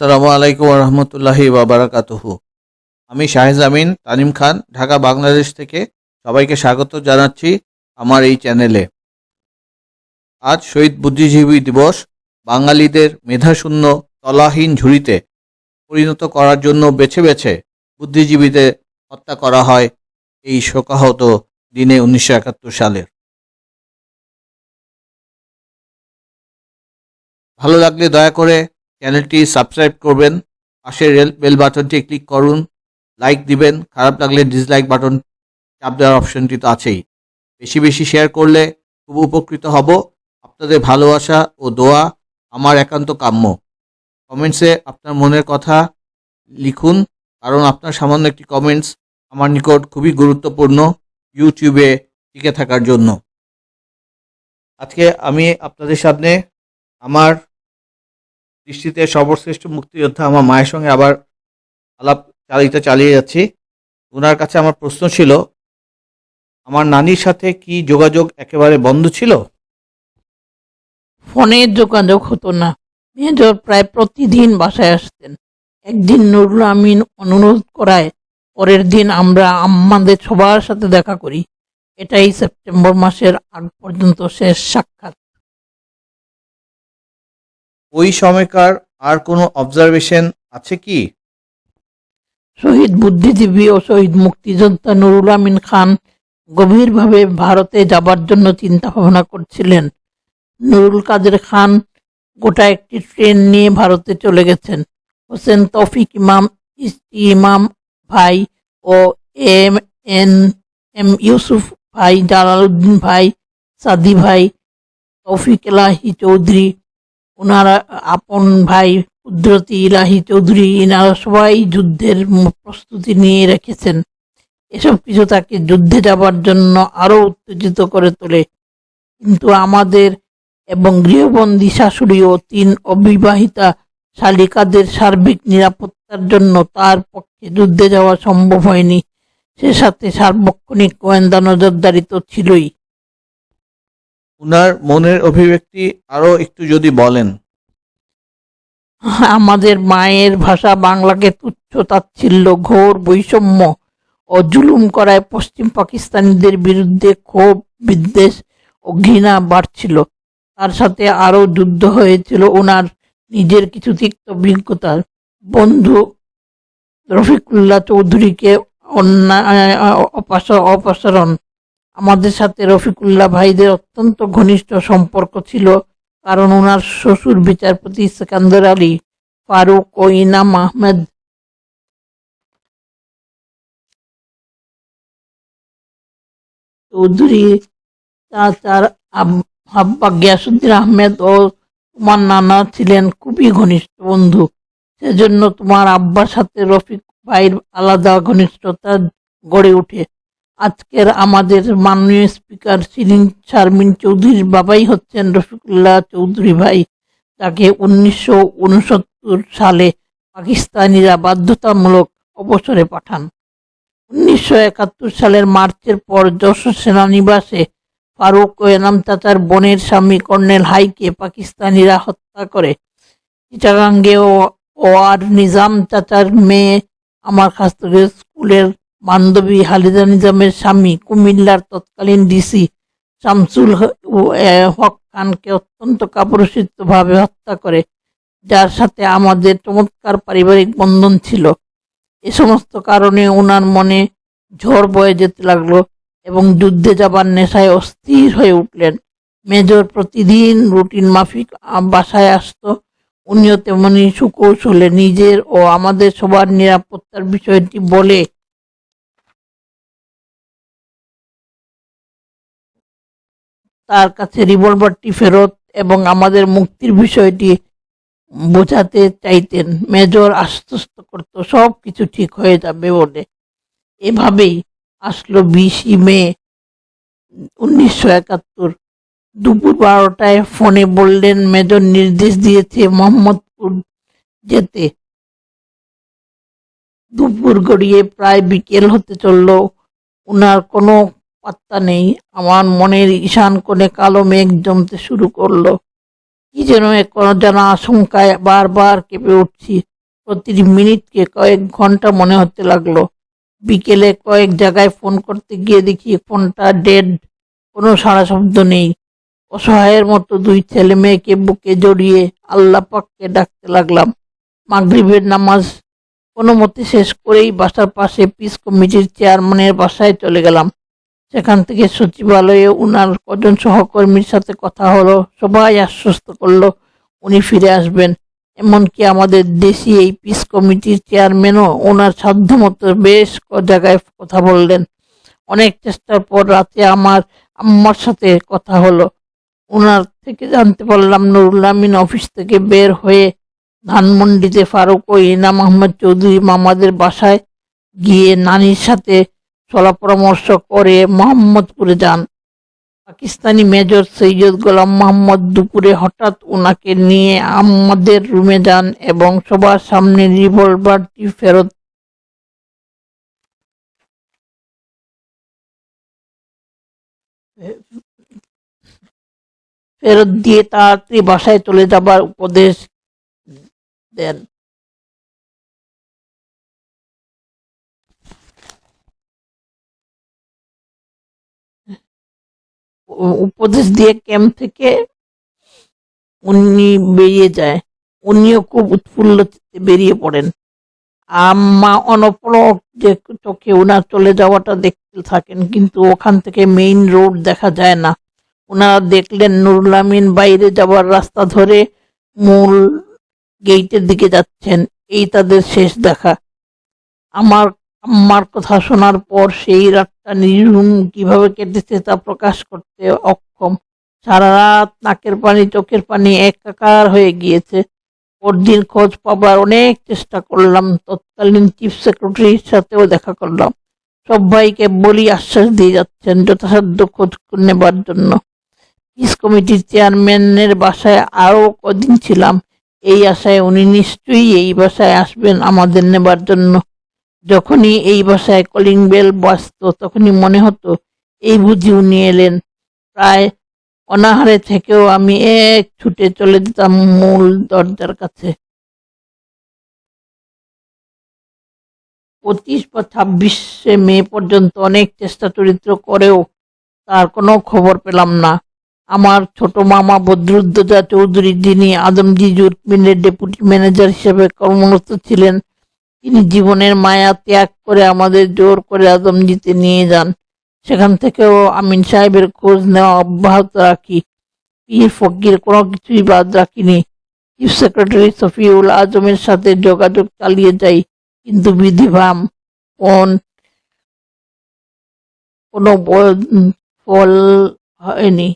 আসসালামু আলাইকুম রহমতুল্লাহি বাবারাকাতুহু আমি শাহেজ আমিন তানিম খান, ঢাকা, বাংলাদেশ থেকে সবাইকে স্বাগত জানাচ্ছি আমার এই চ্যানেলে। আজ শহীদ বুদ্ধিজীবী দিবস, বাঙালিদের মেধাশূন্য তলাহীন ঝুড়িতে পরিণত করার জন্য বেছে বেছে বুদ্ধিজীবীদের হত্যা করা হয় এই শোকাহত দিনে উনিশশো একাত্তর সালের। ভালো লাগলে দয়া করে চ্যানেলটি সাবস্ক্রাইব করবেন, পাশের রেল, বেল বাটনটি ক্লিক করুন, লাইক দিবেন, খারাপ লাগলে ডিসলাইক বাটন চাপ দেওয়ার অপশনটি তো আছেই। বেশি বেশি শেয়ার করলে খুব উপকৃত হব। আপনাদের ভালোবাসা ও দোয়া আমার একান্ত কাম্য। কমেন্টসে আপনার মনের কথা লিখুন, কারণ আপনার সামান্য একটি কমেন্টস আমার নিকট খুবই গুরুত্বপূর্ণ ইউটিউবে টিকে থাকার জন্য। আজকে আমি আপনাদের সামনে আমার দৃষ্টিতে সর্বশ্রেষ্ঠ মুক্তিযোদ্ধা আমার মায়ের সঙ্গে আবার আলাপ চালিয়ে চালিয়ে যাচ্ছি। ওনার কাছে আমার প্রশ্ন ছিল, আমার নানির সাথে কি যোগাযোগ একেবারে বন্ধ ছিল? ফোনে যোগাযোগ হতো না। মেজর প্রায় প্রতিদিন বাসায় আসতেন। একদিন নুরুল আমিন অনুরোধ করায়, পরের দিন আমরা আমাদের সবার সাথে দেখা করি। এটাই সেপ্টেম্বর মাসের আগ পর্যন্ত শেষ সাক্ষাৎ। ওই সময়কার আর কোনো অবজারভেশন আছে কি? শহীদ বুদ্ধিজীবী ও শহীদ মুক্তিযোদ্ধা নুরুল আমিন খান গভীরভাবে ভারতে যাবার জন্য চিন্তা ভাবনা করছিলেন। নুরুল কাদের খান গোটা একটি ট্রেন নিয়ে ভারতে চলে গেছেন। হোসেন তৌফিক ইমাম ইস্তি ইমাম ভাই ও এম এন, এম ইউসুফ ভাই, জালালউদ্দিন ভাই, সাদি ভাই, তৌফিক এলাহি চৌধুরী ওনারা আপন ভাই কুদরতি ইলাহি চৌধুরী এনারা সবাই যুদ্ধের প্রস্তুতি নিয়ে রেখেছেন। এসব কিছু তাকে যুদ্ধে যাবার জন্য আরও উত্তেজিত করে তোলে। কিন্তু আমাদের এবং গৃহবন্দী শাশুড়ি ও তিন অবিবাহিতা শালিকাদের সার্বিক নিরাপত্তার জন্য তার পক্ষে যুদ্ধে যাওয়া সম্ভব হয়নি। সে সাথে সার্বক্ষণিক গোয়েন্দা নজরদারি তো ছিলই। ওনার মনের অভিব্যক্তি আরও একটু যদি বলেন। আমাদের মায়ের ভাষা বাংলাকে তুচ্ছ, তাচ্ছিল্য, ঘোর বৈষম্য ও জুলুম করায় পশ্চিম পাকিস্তানিদের বিরুদ্ধে ক্ষোভ, বিদ্বেষ ও ঘৃণা বাড়ছিল। তার সাথে আরও যুদ্ধ হয়েছিল ওনার নিজের কিছু তিক্ত অভিজ্ঞতার বন্ধু রফিকুল্লাহ চৌধুরীকে অন্যায়, অপাস- অপসারণ আমাদের সাথে রফিকুল্লাহ ভাইদের অত্যন্ত ঘনিষ্ঠ সম্পর্ক ছিল, কারণ ওনার শ্বশুর বিচারপতি সেকান্দর আলী, ফারুক ও ইনাম আহমেদ। চৌধুরী, চাচার আব- আব্বা গিয়াসুদ্দিন আহমেদ ও তোমার নানা ছিলেন খুবই ঘনিষ্ঠ বন্ধু। সেজন্য তোমার আব্বার সাথে রফিক ভাইয়ের আলাদা ঘনিষ্ঠতা গড়ে ওঠে। আজকের আমাদের মাননীয় স্পিকার শিরিন শারমিন চৌধুরীর বাবাই হচ্ছেন রফিকুল্লাহ চৌধুরী ভাই। তাকে উনিশশো উনসত্তর সালে পাকিস্তানিরা বাধ্যতামূলক অবসরে পাঠান। উনিশশো একাত্তর সালের মার্চের পর যশোর সেনানিবাসে ফারুক ও এনাম চাচার বোনের স্বামী কর্নেল হাইকে পাকিস্তানিরা হত্যা করে। চিটাগাঙ্গে ও আর নিজাম চাচার মেয়ে আমার কাছ থেকে স্কুলের বান্ধবী হালিদা নিজামের স্বামী কুমিল্লার তৎকালীন ডিসি শামসুল হক খানকে অত্যন্ত কাপুরুষিতভাবে হত্যা করে, যার সাথে আমাদের চমৎকার পারিবারিক বন্ধন ছিল। এ সমস্ত কারণে ওনার মনে ঝড় বয়ে যেতে লাগল এবং যুদ্ধে যাবার নেশায় অস্থির হয়ে উঠলেন। মেজর প্রতিদিন রুটিন মাফিক বাসায় আসতো। উনিও তেমনি সুকৌশলে নিজের ও আমাদের সবার নিরাপত্তার বিষয়টি বলে তার কাছে রিভলভারটি ফেরত এবং আমাদের মুক্তির বিষয়টি বোঝাতে চাইতেন। মেজর আশ্বস্ত করত সব কিছু ঠিক হয়ে যাবে বলে। এভাবেই আসলো বিশই মে উনিশশো একাত্তর। দুপুর বারোটায় ফোনে বললেন, মেজর নির্দেশ দিয়েছে মোহাম্মদপুর যেতে। দুপুর গড়িয়ে প্রায় বিকেল হতে চলল। উনার কোনো পাত্তা নেই। আমার মনের ঈশান কোণে কালো মেঘ জমতে শুরু করল। কি যেন এক জানা আশঙ্কায় বারবার কেঁপে উঠছি। প্রতিটি মিনিটকে কয়েক ঘণ্টা মনে হতে লাগল। বিকেলে কয়েক জায়গায় ফোন করতে গিয়ে দেখি ফোনটা ডেড, কোনো সাড়া শব্দ নেই। অসহায়ের মতো দুই ছেলে মেয়েকে বুকে জড়িয়ে আল্লাহ পাককে ডাকতে লাগলাম। মাগরিবের নামাজ কোনো মতে শেষ করেই বাসার পাশে পিস কমিটির চেয়ারম্যানের বাসায় চলে গেলাম। সেখান থেকে সচিবালয়ে উনার কজন সহকর্মীর সাথে কথা হলো, সবাই আশ্বস্ত করল, উনি ফিরে আসবেন। এমনকি আমাদের দেশি এই পিস কমিটির চেয়ারম্যানও ওনার সাধ্যমতো বেশ ক জায়গায় কথা বললেন। অনেক চেষ্টার পর রাতে আমার আম্মার সাথে কথা হলো। ওনার থেকে জানতে পারলাম, নুরুল আমিন অফিস থেকে বের হয়ে ধানমন্ডিতে ফারুক ও ইনাম আহমদ চৌধুরী মামাদের বাসায় গিয়ে নানির সাথে চলা পরামর্শ করে মোহাম্মদপুরে যান। পাকিস্তানি মেজর সৈয়দ গোলাম মোহাম্মদ দুপুরে হঠাৎ ওনাকে নিয়ে আমাদের রুমে যান এবং সবার সামনে রিভলভারটি ফেরত ফেরত দিয়ে তাড়াতাড়ি বাসায় চলে যাবার উপদেশ দেন। উপদেশ দিয়ে ক্যাম্প থেকে উনি বেরিয়ে যায়। উনিও খুব উৎফুল্ল বেরিয়ে পড়েন। আম্মা অনপলক যে চোখে ওনার চলে যাওয়াটা দেখতে থাকেন, কিন্তু ওখান থেকে মেইন রোড দেখা যায় না। ওনারা দেখলেন নুরুল আমিন বাইরে যাওয়ার রাস্তা ধরে মূল গেইটের দিকে যাচ্ছেন। এই তাদের শেষ দেখা। আমার আম্মার কথা শোনার পর সেই রাতটা নির্ঘুম কীভাবে কেটেছে তা প্রকাশ করতে অক্ষম। সারা রাত নাকের পানি, চোখের পানি একাকার হয়ে গিয়েছে। পরদিন খোঁজ পাবার অনেক চেষ্টা করলাম, তৎকালীন চিফ সেক্রেটারির সাথেও দেখা করলাম। সবাইকে বলি আশ্বাস দিয়ে যাচ্ছেন যথাসাধ্য খোঁজ নেবার জন্য। পিস কমিটির চেয়ারম্যানের বাসায় আরও কদিন ছিলাম। এই আশায় উনি নিশ্চয়ই এই বাসায় আসবেন আমাদের নেবার জন্য। যখনই এই বাসায় কলিং বেল বাজত, তখনই মনে হতো, এই বুঝি উনি এলেন। প্রায় অনাহারে থেকেও আমি এক ছুটে চলে যেতাম মূল দরজার কাছে। পঁচিশ বা ছাব্বিশে মে পর্যন্ত অনেক চেষ্টা চরিত্র করেও তার কোনো খবর পেলাম না। আমার ছোট মামা বদরুদ্দোজা চৌধুরী যিনি আদমজি জুট মিলের ডেপুটি ম্যানেজার হিসেবে কর্মরত ছিলেন তিনি জীবনের মায়া ত্যাগ করে আমাদের জোর করে আদমজিতে নিয়ে যান। সেখান থেকেও আমিন সাহেবের খোঁজ নেওয়া অব্যাহত রাখি। পীর ফকির কোনো কিছুই বাদ রাখিনি। চিফ সেক্রেটারি সফিউল আজমের সাথে যোগাযোগ চালিয়ে যাই, কিন্তু বিধিভাম কোন কোনো ফল হয়নি।